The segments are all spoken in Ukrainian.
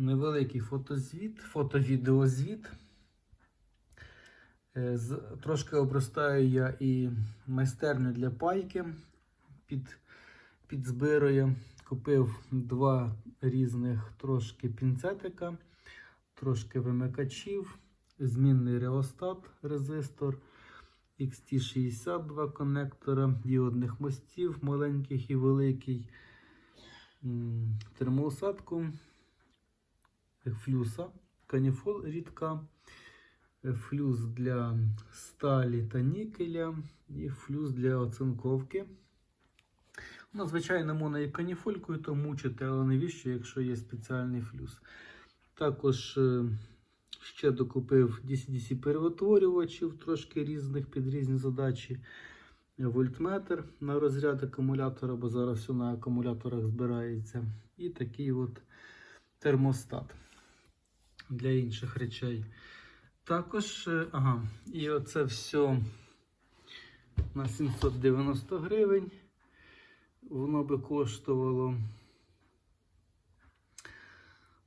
невеликий фотозвіт, фото-відеозвіт. Е, Трошки обростаю я і майстерню для пайки під, під збирою. Купив два різних трошки пінцетика, трошки вимикачів, змінний реостат резистор, XT62 коннектора, діодних мостів, маленьких і великий, термоусадку, флюса, каніфол рідка, е, флюс для сталі та нікеля і флюс для оцинковки. Ну, звичайно, можна і каніфолькою то мучити, але навіщо, якщо є спеціальний флюс. Також е, ще докупив DC-DC перевотворювачів, трошки різних під різні задачі. Вольтметр на розряд акумулятора, бо зараз все на акумуляторах збирається. І такий от термостат для інших речей. Також, е, ага, і оце все на 790 гривень. Воно би коштувало.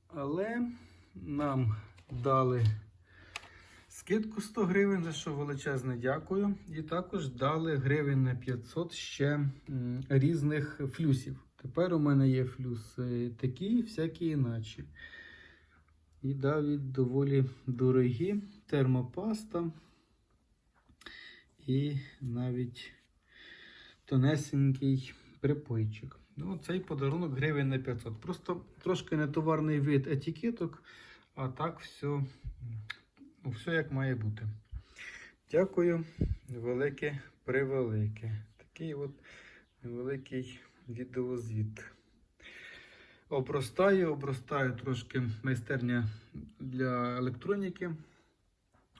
Але нам дали скидку 100 гривень, за що величезне дякую. І також дали гривень на 500 ще різних флюсів. Тепер у мене є флюси такі, всякі іначе. І навіть доволі дорогі термопаста. І навіть тонесенький припойчик. Ну, цей подарунок гривень на 500. Просто трошки не товарний вид етикеток, а так все, все як має бути. Дякую, велике превелике. Такий от невеликий відеозвіт. Обростаю, обростаю трошки майстерня для електроніки,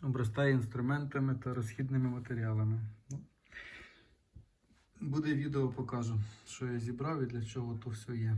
обростає інструментами та розхідними матеріалами. Ну, Буде відео, покажу, що я зібрав і для чого то все є.